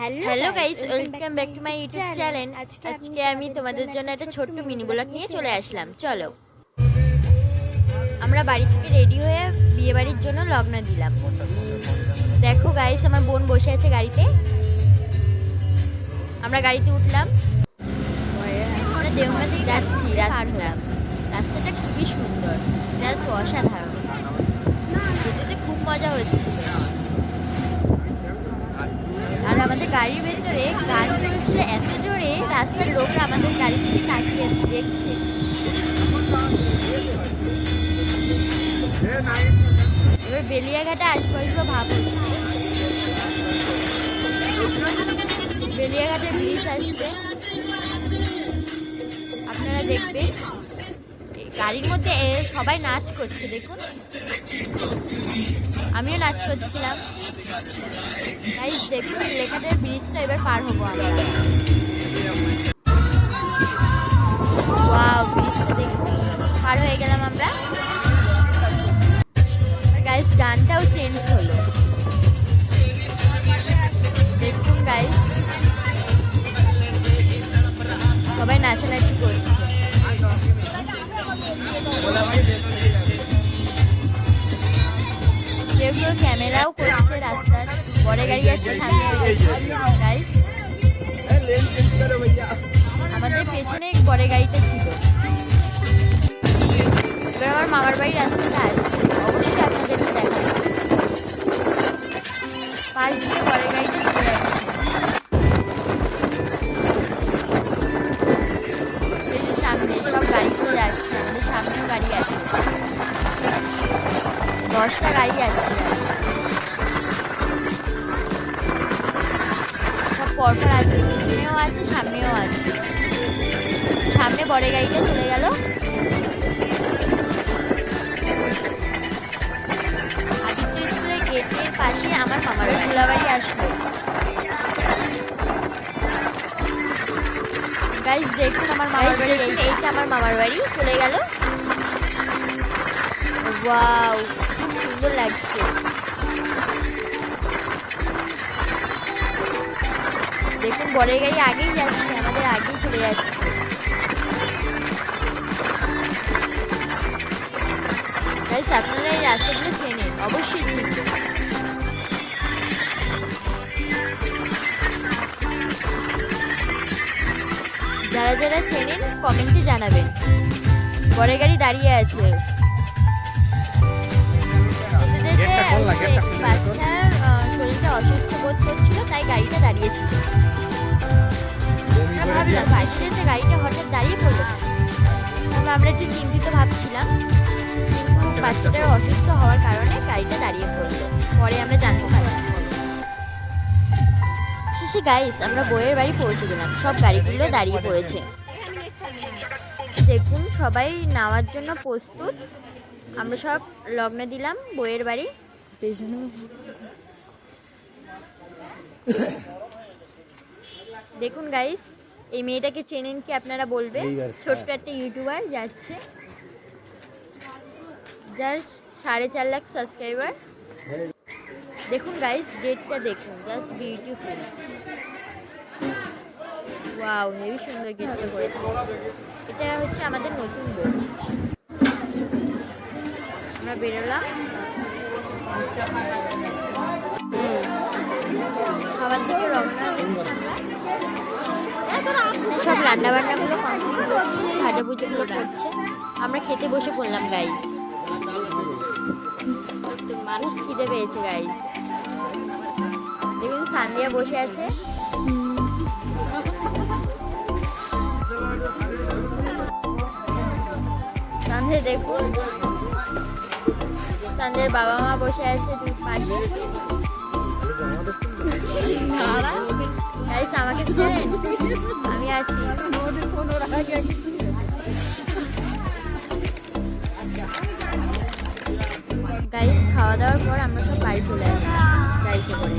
Hello guys welcome back to my YouTube channel আজকে আমি তোমাদের জন্য একটা ছোট্ট মিনি ব্লগ নিয়ে চলে আসলাম চলো আমরা বাড়ি থেকে রেডি হয়ে বিয়ে বাড়ির জন্য লগ্ন দিলাম দেখো গাইস আমার বোন বসে আছে গাড়িতে। আমরা গাড়িতে উঠলাম। আমরা থেকে যাচ্ছি রাস্তাটা রাস্তাটা। খুবই সুন্দর। জাস্ট অসাধারণ। যেতে খুব মজা হচ্ছিল আর আমাদের গাড়ির ভেতরে গান চলছিল, এত জোরে রাস্তার লোকরা আমাদের গাড়ি থেকে তাকিয়ে দেখছে। এবার বেলিয়াঘাটা আসব আসব ভাব হচ্ছে। বেলিয়াঘাটে ব্রিজ আসছে। আপনারা দেখবেন। গাড়ির মধ্যে সবাই নাচ করছে, দেখুন। আমিও নাচ করছিলাম। গাইস দেখুন, লেখাটার ব্রিজটা এবার পার হব আমরা। দেখুন, পার হয়ে গেলাম আমরা। গাইস গানটাও চেঞ্জ হলো। আমাদের পেছনে পরে গাড়িটা ছিল। এবার আমার মামার বাড়ির রাস্তাটা আসছে অবশ্যই আপনাদেরকে দেখাবো। পাশ দিয়ে পরের গাড়িটা চলে যাচ্ছে। সামনে, সব গাড়িগুলো যাচ্ছে। আমাদের সামনেও গাড়ি আছে। দশটা গাড়ি যাচ্ছে পরপর আছে পিছনেও আছে সামনেও আছে। সামনে বড় গাড়িটা চলে গেল। আদিত্য স্কুলের গেটের পাশে আমার মামার ফুলাবাড়ি আসলো। গাইস দেখুন আমার মামার বাড়ি এইটা আমার মামার বাড়ি চলে গেল। ওয়াও খুব সুন্দর লাগছে। দেখুন বরের গাড়ি আগেই যাচ্ছে আমাদের আগেই চলে যাচ্ছে। গাইস আপনারা এই রাস্তাগুলো চেনেন অবশ্যই চিনবেন যারা যারা চেনেন কমেন্টে জানাবেন। বরের গাড়ি দাঁড়িয়ে আছে। বাচ্চার আমরা ভাবছিলাম। কিন্তু বাচ্চাটার অসুস্থ হওয়ার কারণে গাড়িটা দাঁড়িয়ে পড়ল। পরে আমরা জানতে পারলাম। শেষে গাইস আমরা বইয়ের বাড়ি পৌঁছে গেলাম। সব গাড়িগুলো দাঁড়িয়ে পড়েছে। দেখুন সবাই নামার জন্য প্রস্তুত। আমরা সব লগ্ন দিলাম বইয়ের বাড়ি। দেখুন গাইস এই মেয়েটাকে চেনেন কি আপনারা বলবেন? ছোট্ট একটা ইউটিউবার যাচ্ছে। যার সাড়ে চার লাখ সাবস্ক্রাইবার দেখুন গাইস গেটটা দেখুন জাস্ট বিউটিফুল ওয়াও হেভি সুন্দর গেটটা করেছে। এটা হচ্ছে আমাদের নতুন বউ আমরা বেরোলাম। খাবার দিকে রওনা দিচ্ছি আমরা। সব রান্না বান্নাগুলো কমপ্লিট করছে ভাজা ভুজিগুলো করছে। আমরা খেতে বসে পড়লাম গাইস মানুষ খিদে পেয়েছে গাইস দেখুন সান্দিয়া বসে আছে। সান্ধে দেখুন। সান্ধের বাবা মা বসে আছে দুই পাশে। গাইস আমাকে ছেড়েন আমি আছি। খাওয়া দাওয়ার পর আমরা সব বাড়ি চলে আসি গাড়িতে করে।